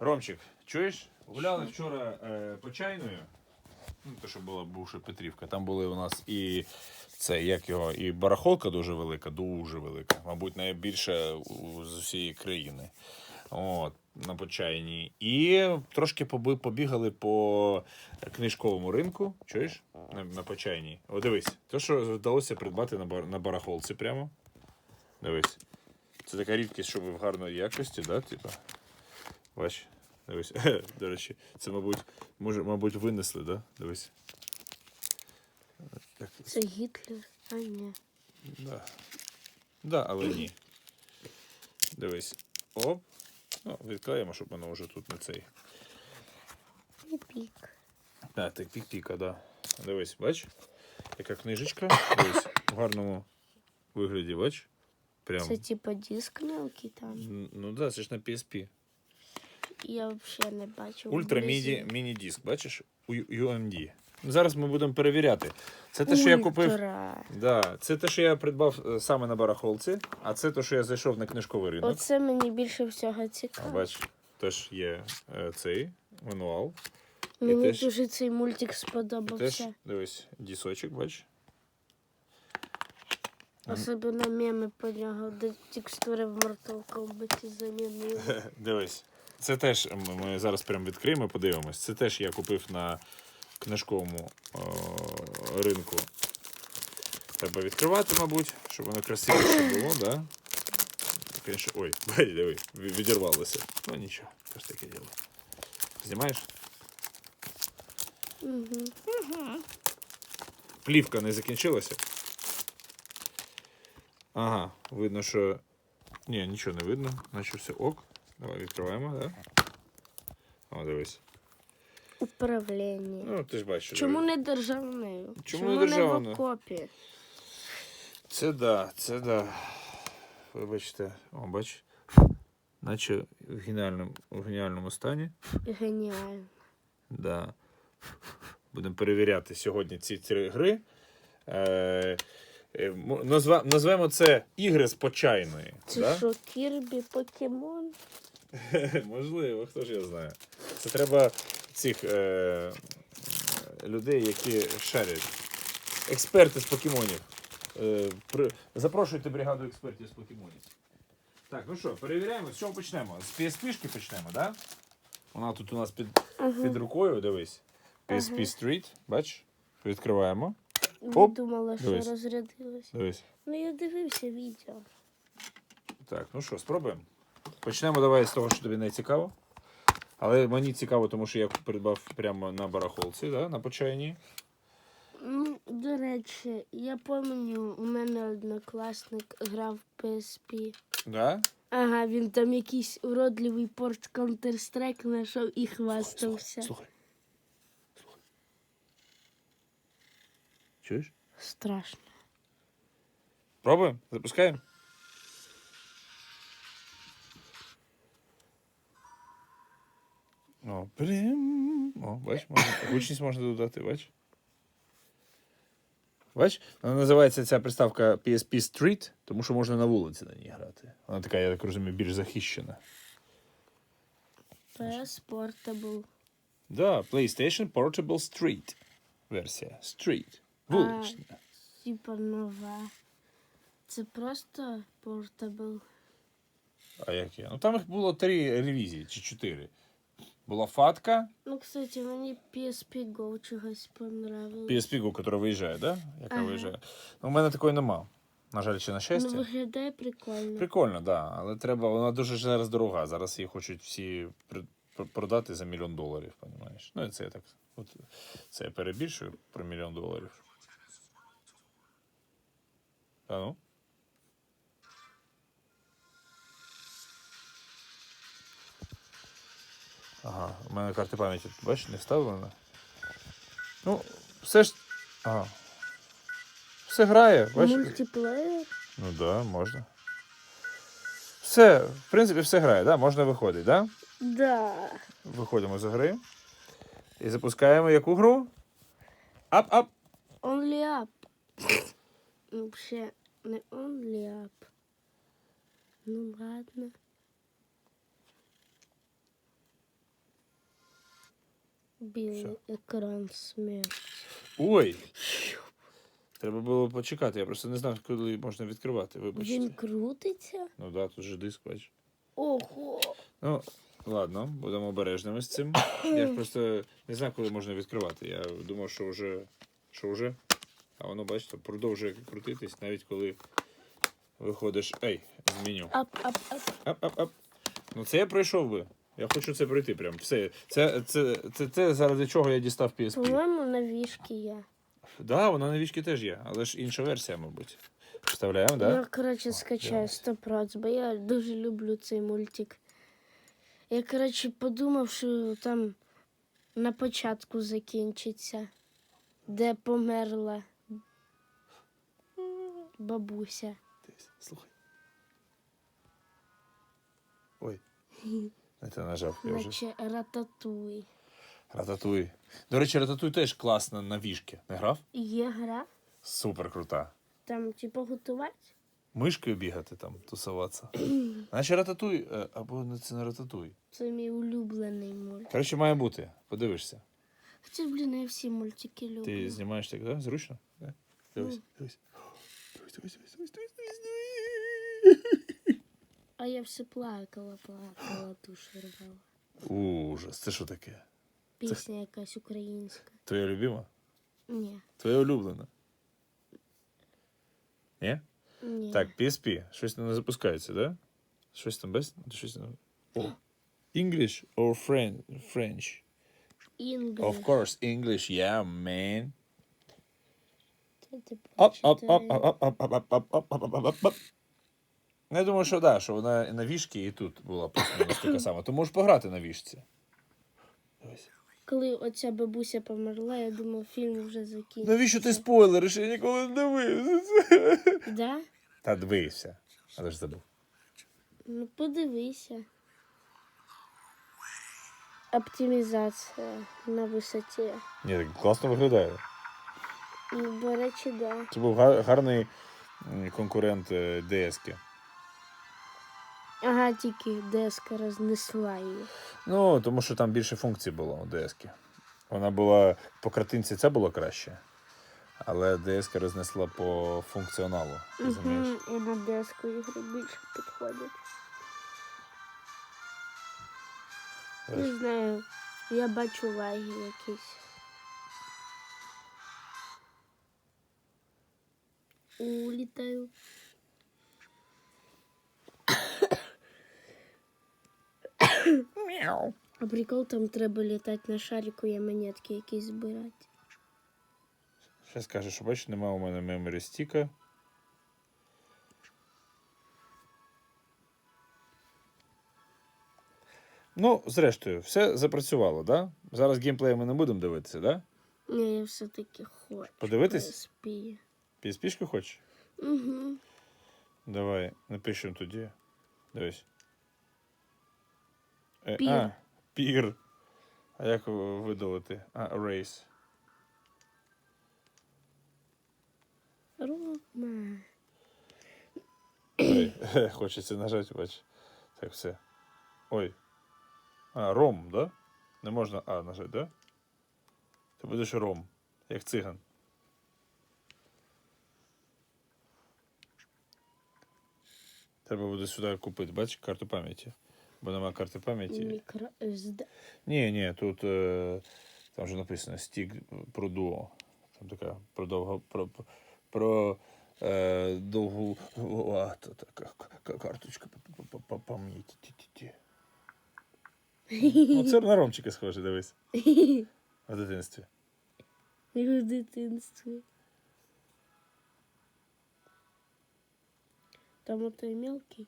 Ромчик, чуєш? Гуляли вчора е, по чайною. Ну, то, що була бувша Петрівка. Там були у нас і це, як його, і барахолка дуже велика, дуже велика. Мабуть, найбільша з усієї країни. От, на почайній. І трошки побігали по книжковому ринку. Чуєш? На, на почайній. О, дивись, то, що вдалося придбати на, бар, на барахолці прямо. Дивись. Це така рідкість, щоб в гарної якості, да? Типа. Бач, дивись. До речі, це, мабуть, може, мабуть, винесли, да? Дивись. Це Гітлер. А ні. да. Да, але ні. Дивись. Оп. Ну, відклеїмо, щоб воно вже тут не цей. Пік. Так, так, пік-піка, да. Дивись, бач? Яка книжечка. Дивись, в гарному вигляді, бач? Прям. Це типа диск мелкий там. Н- Ну да, це ж на PSP. Я взагалі не бачу. Ультра вблизі. міні, міні-диск, бачиш? У UMD. Зараз ми будемо перевіряти. Це те, що я купив. Ультра. Да, це те, що я придбав е, саме на барахолці, а це те, що я зайшов на книжковий ринок. Оце мені більше всього А цікаво. бач, теж є е, цей мануал. Мені теж- дуже цей мультик І теж, сподобався. дивись, дісочок, бач. Особливо меми по нього, де текстури в Mortal Kombat замінили. Дивись. Це теж ми, зараз прям відкриємо і подивимось. Це теж я купив на книжковому е, ринку. Треба відкривати, мабуть, щоб воно красивіше було, да? Конечно, ой, диви, відірвалося. Ну нічого, теж таке діло. Знімаєш? Угу. Плівка не закінчилася. Ага, видно, що. Ні, нічого не видно, наче все ок. Давай відкриваємо, да? О, дивись. Управління. Ну, ти ж бачиш. Чому не державною? Чому не не в окопі? Це да, це да. Вибачте, о, бач. Наче в геніальному, в геніальному стані. Геніально. Да. Будемо перевіряти сьогодні ці три гри. Е, е, назва, назвемо це ігри з почайної. Це да? що, Кірбі, покемон? Можливо, хто ж я знає. Це треба цих е, людей, які шарять. Експерти з покемонів. Е, при... Запрошуйте бригаду експертів з покемонів. Так, ну що, перевіряємо, з чого почнемо? З PSP-шки почнемо, так? Да? Вона тут у нас під, під рукою, дивись. PSP. Street, бач? Відкриваємо. Не Оп, думала, що дивись. розрядилась. Дивись. Ну я дивився відео. Так, ну що, спробуємо. Почнемо давай з того, що тобі не цікаво. Але мені цікаво, тому що я придбав прямо на барахолці, да, на почайні. Ну, до речі, я пам'ятаю, у мене однокласник грав в PSP. Да? Ага, він там якийсь уродливий порт Counter-Strike знайшов і хвастався. Слухай. Слухай. Чуєш? Страшно. Пробуємо? Запускаємо? О, блін. О, бач, можна, гучність можна додати, бач. Бач, вона називається ця приставка PSP Street, тому що можна на вулиці на ній грати. Вона така, я так розумію, більш захищена. PS Portable. Да, PlayStation Portable Street версія. Street. Вулична. Типа нова. Це просто Portable. А як я? Ну там їх було три ревізії чи чотири. Була фатка, Ну, кстати, мені PSP Go чогось понравилось. PSP, Go, яка виїжджає, да? Яка Ага. виїжджає. Ну, у мене такої нема. На жаль, чи на Ну, виглядає прикольно. Прикольно, так. Да. Але треба, вона дуже зараз дорога. Зараз її хочуть всі продати за мільйон доларів, розумієш? Ну, і це я так. От, це я перебільшую про мільйон доларів. А ну? Ага, у мене карти пам'яті, бачиш, не вставлена. Ну, все ж. Ага. Все грає, бачиш? Мультиплеєр? Ну да, можна. Все, в принципі, все грає, да? можна виходити, да? Да. Виходимо з гри. І запускаємо яку гру? Ап-ап. Only up. Ну, ще не only up. Ну ладно. Білий екран смерть. Ой! Треба було почекати, я просто не знав, коли можна відкривати, вибачте. Він крутиться? Ну да, тут же диск, бач. Ого! Ну, ладно, будемо обережними з цим. Я ж просто не знав, коли можна відкривати. Я думав, що вже. Що вже? А воно, бачите, продовжує крутитись, навіть коли виходиш. Ей, з меню. Ап, ап, ап. Ап, ап, ап. Ну це я пройшов би. Я хочу це пройти прям. Все. Це, це, це, це заради чого я дістав PSP. По-моєму, на вішки є. Да, вона на вічки теж є, але ж інша версія, мабуть. Вставляємо, так? Я, Да? коротше, скачаю 100%, бо я дуже люблю цей мультик. Я, коротше, подумав, що там на початку закінчиться, де померла бабуся. Дивись, Слухай. Ой. Не нажав. Я вже. Наче рататуй. Рататуй. До речі, рататуй теж класно на вішки. Не грав? Є гра, Супер крута. там, типу, готувати. Мишкою бігати там, тусуватися. Наче рататуй, е, або не це не рататуй. Це мій улюблений мульт. Коротше, має бути. Подивишся. Хоча, блін, я всі мультики люблю. Ти знімаєш так, да? Зручно? Да? Ну. дивись. Дивись, дивись, дивись, дивись, дивись, дивись, дивись. А я все плакала, плакала, душу рвала. Ужас, це що таке? Пісня якась українська. Твоя любима? Ні, Твоя улюблена? Ні? ні. Так, PSP. Щось не запускається, да? Щось там без? Щось там... О. English or French? French? English. Of course, English, yeah, man. Це ти Оп, оп, прочитай. оп, оп, оп, оп, оп, оп, оп, оп, оп, оп, оп. Ну, Я думаю, що да, що вона на вішки, і тут була плюс-мінус така сама. То можеш пограти на вішці. Коли оця бабуся померла, я думав, фільм вже закінчився. Навіщо ти спойлериш? Я ніколи не дивився. Да? Та дивився. Але ж забув. Ну подивися. Оптимізація на висоті. Ні, так класно виглядає. До речі, да. Це був га- гарний м, конкурент е, ds Ага, тільки деска рознесла її. Ну, тому що там більше функцій було у ds Вона була по картинці це було краще. Але ds рознесла по функціоналу. Розумієш? Угу, і на деску ігри більше підходять. Не знаю, я бачу лаги якісь. Улітаю. Мяу. А прикол там треба літати на шарику і монетки якісь збирати. Ще скажеш, що бачиш, немає у мене меморі стіка. Ну, зрештою, все запрацювало, да? Зараз геймплей ми не будемо дивитися, да? Ні, я все-таки хочу. Подивитись? PSP. PSP-шку хочеш? Угу. Давай, напишемо тоді. Дивись. Е, Пір. А, пір. А як видалити? А, erase. Рома. Ой, хочеться нажати, бач. Так, все. Ой. А, ром, да? Не можна А нажати, да? Ти будеш ром, як циган. Треба буде сюди купити, бач, карту пам'яті. Бо нема карти пам'яті. Мікро SD. Ні, ні, тут е, там вже написано стік про дуо. Там така про довго про, про е, довгу а, та, така к- к- карточка по- по- по- по пам'яті. Ті-ті-ті. Ну, це на Ромчика схоже, дивись. В дитинстві. Як в дитинстві. Там отой мелкий.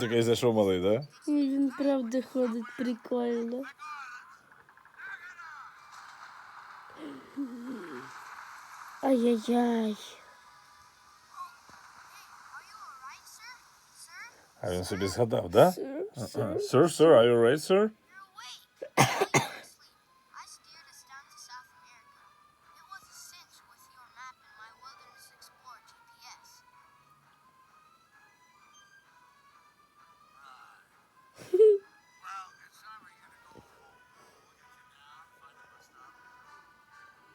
Такий за малий, так? Да? Він правда ходить прикольно. Ай-яй-яй. А він собі згадав, да? Sir, sir, are you right, sir?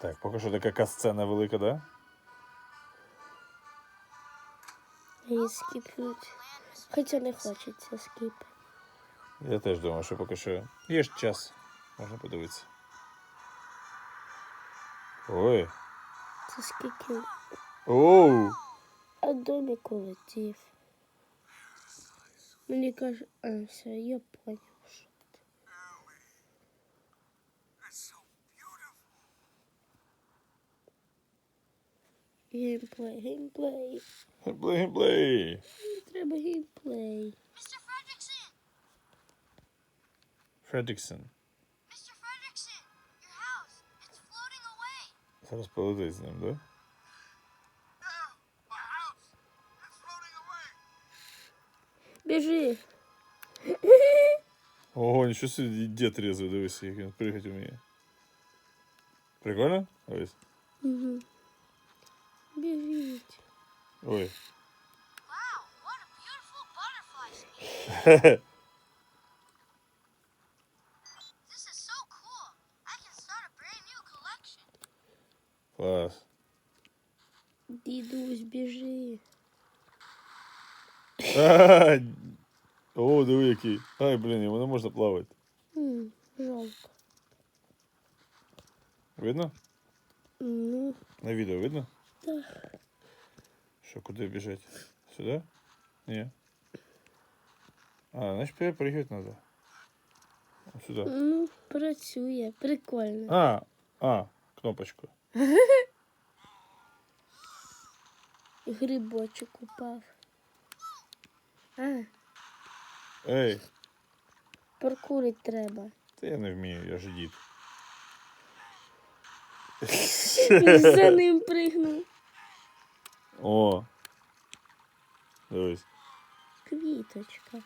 Так, поки що така касцена велика, да? І скіпнуть. Хоча не хочеться скіп. Я теж думаю, що поки що є ж час. Можна подивитися. Ой. Це скільки. Оу! А домик улетів. Мені каже, а все, я поняв. Геймплей, геймплей. Геймплей, геймплей. Треба геймплей. Mr. Fredrickson! Фредріксон. Mr. Fredrickson! Your house! It's floating away! Зараз полетить з ним, да? Біжи. Ого, нічого собі дід різав, дивися, як він пригати вміє. Прикольно? Ось. Угу. Клас. Дідусь, біжи. А, О, диви який. Ай, блін, йому не можна плавати. Біжать? Сюди? Ні. А, значить перепригувати треба. Сюди. Ну, працює. Прикольно. А, а, кнопочку. Грибочок упав. А, Ей, паркурить треба. та я не вмію, я ж дід. За ним пригнув. О. Дивись, Квіточка.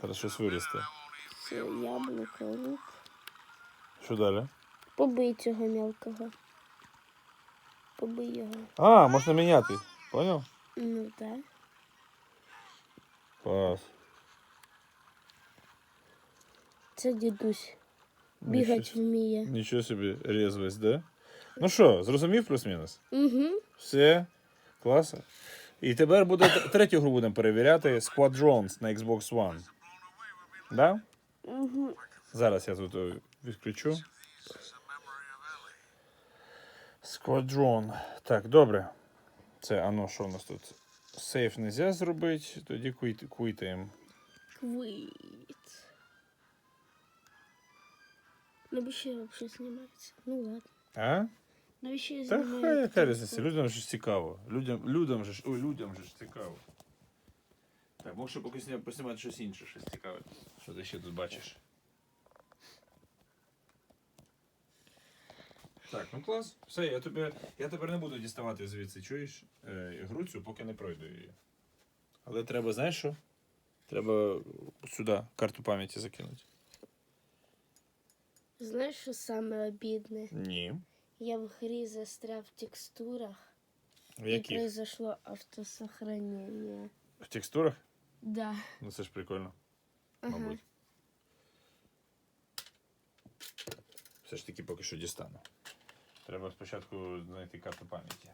зараз щось виросте. Це яблуко, лук. Що далі? Побий цього мелкого. Побий його. А, можна міняти. Поняв? Ну так. Клас. Це дідусь. Бігать вміє. нічого собі резвость, да? Ну що, зрозумів плюс-мінус? Угу. Все, клас. І тепер буде третю гру будемо перевіряти Squadrons на Xbox One. Да? Угу. Зараз я тут е, відключу. Squadron. Так, добре. Це, а ну, що у нас тут? Сейф не можна зробити, тоді квіт, квітаємо. Квіт. Я взагалі знімається? Ну ладно. А? Навіщо я Та знімаю? хай яка різниця, людям же ж цікаво. Людям, людям же ж, ой, людям же ж цікаво. Так, може поки сня- поснімати щось інше, щось цікаве. Що ти ще тут бачиш? Так, ну клас. Все, я тебе, я тепер не буду діставати звідси, чуєш? Е, гру цю, поки не пройду її. Але треба, знаєш що? Треба сюди карту пам'яті закинути. Знаєш, що саме обідне? Ні. Я в грі застряв в текстурах В і произошло автосохранення. В текстурах? Да. Ну це ж прикольно. Ага. мабуть. Все ж таки поки що дістану. Треба спочатку знайти карту пам'яті.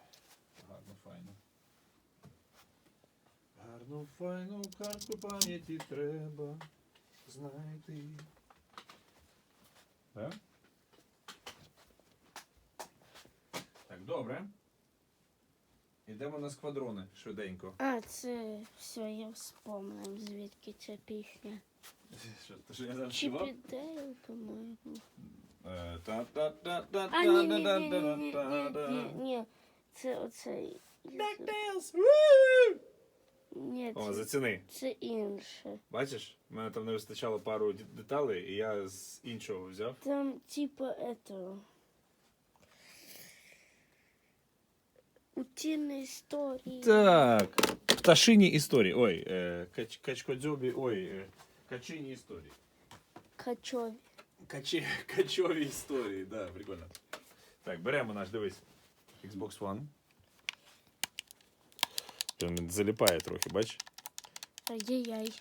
Гарну файну. Гарну файну карту пам'яті треба знайти. Так? Добре. Йдемо на сквадрони швиденько. А, це все, я вспомнив, звідки ця пісня. Що, ти що я зараз співав? і Дейл, по-моєму. Е, А, ні, ні, ні, ні, ні, ні, ні, ні, ні, ні. Це оцей. DuckTales! Woo! Ні, О, це, заціни. це інше. Бачиш, в мене там не вистачало пару деталей, і я з іншого взяв. Там типа этого. Утиные истории. Так. Пташині історії. Ой, е, кач, качкодзьобі, ой, е, качині історії. Качови. Качі, качові історії, да, прикольно. Так, беремо наш, дивись. Xbox One. Він заліпає трохи, бач? Ай-яй-яй.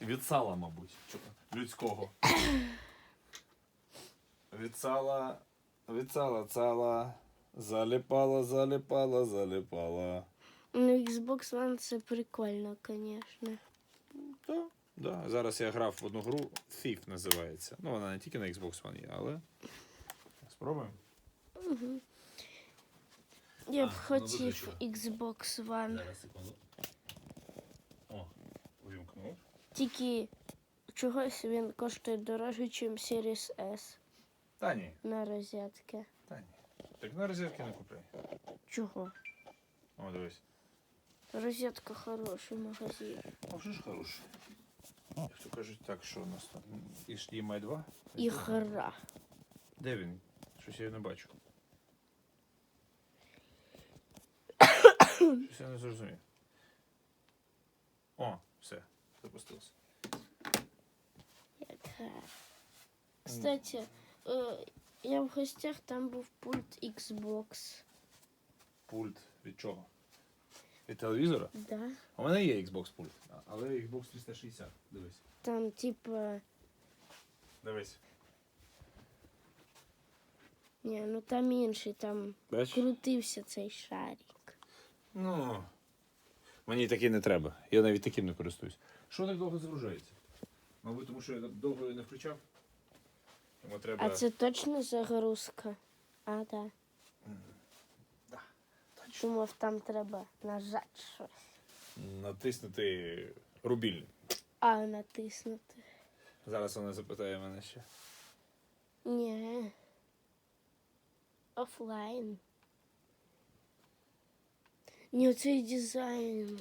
Від сала, мабуть. чого- Людського. Від сала. Від сала, цала. Заліпала, заліпала, заліпала. Ну, Xbox One це прикольно, конечно. Да, да. Зараз я грав в одну гру, Thief називається. Ну, вона не тільки на Xbox One є, але. Спробуємо. Я б А, ну, хотів виключила. Xbox One. Зараз секунду. О, увімкнув. Тільки чогось він коштує дорожче, ніж Series S Та ні, на розетки. Та. Так на розетки не купляй. Чого? О, дивись. Розетка хороший магазин. А вже ж хороший. Як то кажуть, так, що у нас там? HDMI 2? І гра. Де він? Щось я не бачу. Щось я не зрозумів. О, все, запустилося. Як. Кстати, е, я в гостях там був пульт Xbox. Пульт від чого? Від телевізора? Да. У мене є Xbox пульт, але Xbox 360. Дивись. Там, типа, Дивись. ні, ну там інший, там Бачиш? крутився цей шарик. Ну. Мені такий не треба. Я навіть таким не користуюсь. Що так довго загружається? Мабуть, тому що я довго не включав. Тому треба. А це точно загрузка? А, да. Да, Думав, там треба нажати щось. натиснути рубільник. А, натиснути. Зараз вона запитає мене ще. Ні. Офлайн. Ні, оцей дизайн.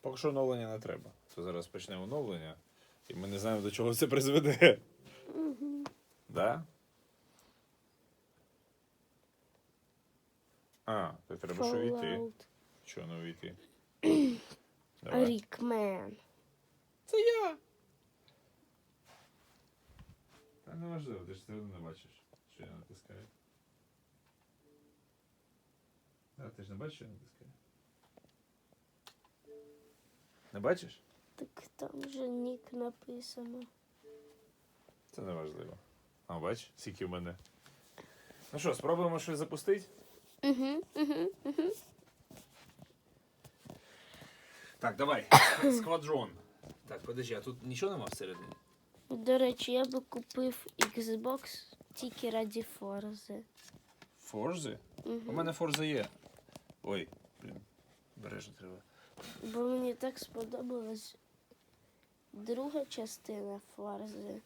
Поки що оновлення не треба. То зараз почне оновлення, і ми не знаємо, до чого це призведе. Да? А, то треба ж увійти. Чого не увійти? Давай. Рікмен. Це я. Та не важливо, ти ж все одно не бачиш, що я натискаю. А, ти ж не бачиш, що я натискаю? Не бачиш? Так там же нік написано. Це не важливо. А, бач, скільки в мене. Ну що, спробуємо щось запустити? Угу, угу, угу. Так, давай. Сквадрон. Так, подожди, а тут нічого нема всередині? До речі, я би купив Xbox тільки раді Форзи. Форзи? У мене Форза є. Ой, блін, бережно треба. Бо мені так сподобалась друга частина Форзи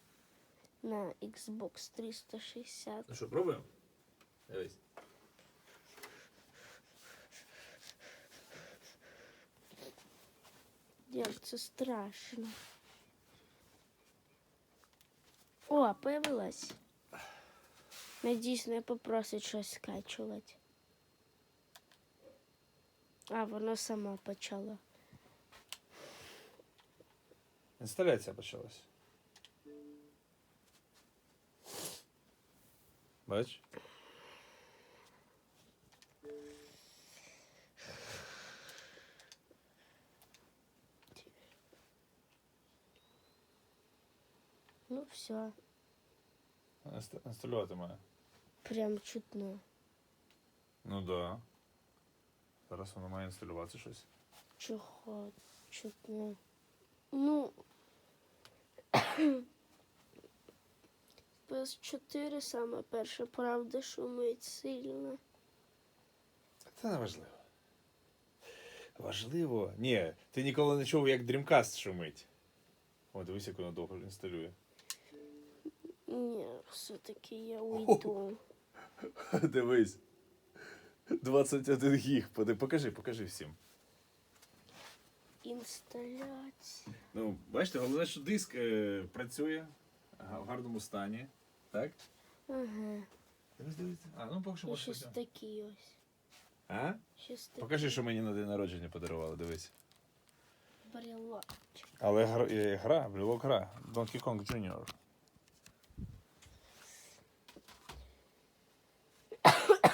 на Xbox 360. Ну що, пробуємо? Дивись. Як це страшно. О, появилась. Надіюсь, не попросить щось скачувати. А, воно сама почала. Інсталяція почалась. Бач? Ну, все, Інста- Інсталювати має. прям чутно. Ну да. Зараз воно має інсталювати щось. Чого чутно? Ну. PS4 саме перше, правда, шумить сильно. Це не важливо. Важливо. Ні, ти ніколи не чув, як Dreamcast шумить. О, дивись, як воно довго інсталює. Ні, все-таки я уйду. Дивись. 21 гіг. Покажи, покажи всім. Інсталяція. Ну, бачите, головне, що диск е, працює га- в гарному стані. Так? Ага. Дивись, дивись. А, ну поки що І можеш щось потягнути. такі ось. А? Щось такі. Покажи, що мені на день народження подарували, дивись. Брелок. Але гра, е, гра брелок гра. Donkey Kong.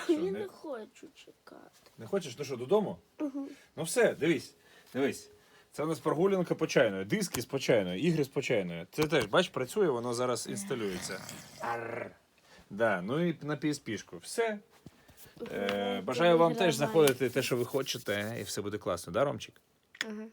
Що, Я не- не хочу чекати. Не хочеш? Ну що, додому? Угу. Ну все, дивись, дивись. Це у нас прогулянка по чайної, диски з почайною, ігри з почайною. Це теж, бач, працює, воно зараз інсталюється. Арр. Да, ну і на PSP-шку. Все. Е, бажаю вам теж знаходити те, що ви хочете, і все буде класно, да, Ромчик? Ага.